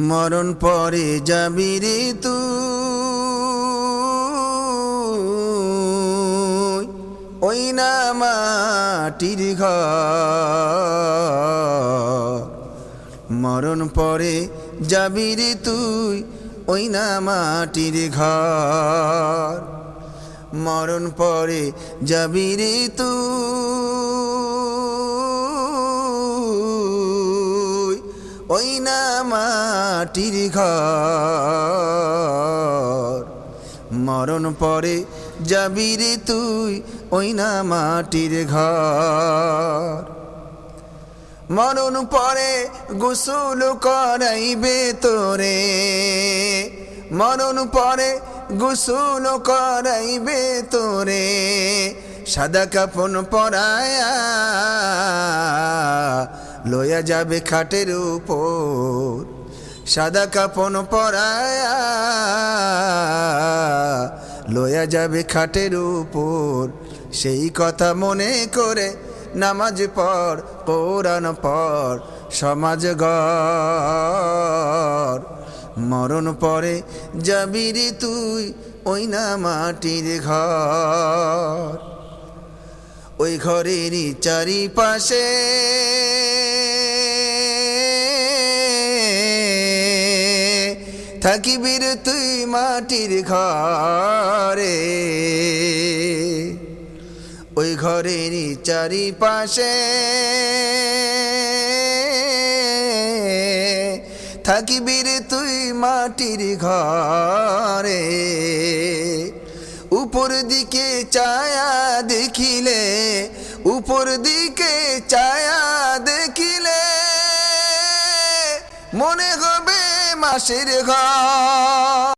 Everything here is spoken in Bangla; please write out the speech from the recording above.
মরণ পরে যাবি রে তুই ওই না মাটির ঘর। মরণ পরে যাবি রে তুই, ওই না মাটির ঘর। মরণ পরে যাবি রে তুই। ওই না মাটির ঘর। মরণ পরে যাবি রে তুই ওই না মাটির ঘর। মরণ পরে গোসল করাইবে তোরে। মরণ পরে গোসল করাইবে তোরে। সাদা কাপন পরায়া লয়া যাবে খাটের উপর, সাদা কাপন পরায়া। লয়া যাবে খাটের উপর, সেই কথা মনে করে নামাজ পর কোরআন পর সমাজ গর মরণ পরে যাবি রে তুই ওই না মাটির ঘর। ওই ঘরেরই চারিপাশে। থাকিবির তুই মাটির ঘরে। ওই ঘরেরই চারিপাশে। থাকিবির তুই মাটির ঘরে। উপর দিকে চায়া দেখিলে উপর দিকে চায়া দেখিলে মনে হবে মাসের ঘর।